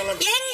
চালান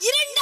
இரண்டு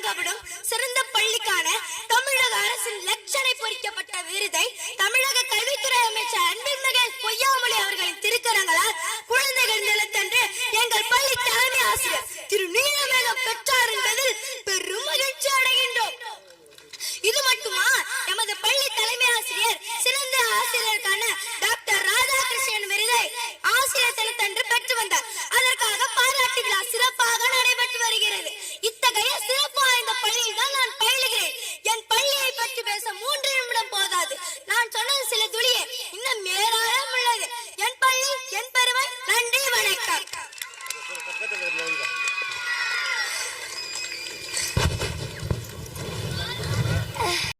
வழங்கப்படும் சிறந்த பள்ளிக்கான தமிழக அரசின் லட்சணை பொறிக்கப்பட்ட விருதை தமிழக கல்வித்துறை அமைச்சர் அன்பில் மகேஷ் பொய்யாமொழி அவர்களின் திருக்கரங்களால் குழந்தைகள் நிலத்தன்று எங்கள் பள்ளி தலைமை ஆசிரியர் திரு நீலமேக பெற்றார் என்பதில் பெரும் மகிழ்ச்சி அடைகின்றோம். இது மட்டுமா? எமது பள்ளி தலைமை ஆசிரியர் சிறந்த ஆசிரியருக்கான டாக்டர் ராதாகிருஷ்ணன் விருதை ஆசிரியர் தினத்தன்று பெற்று வந்தார். அதற்காக பாராட்டு விழா சிறப்பாக நடைபெற்று வருகிறது. இத்தகைய சிறப்பு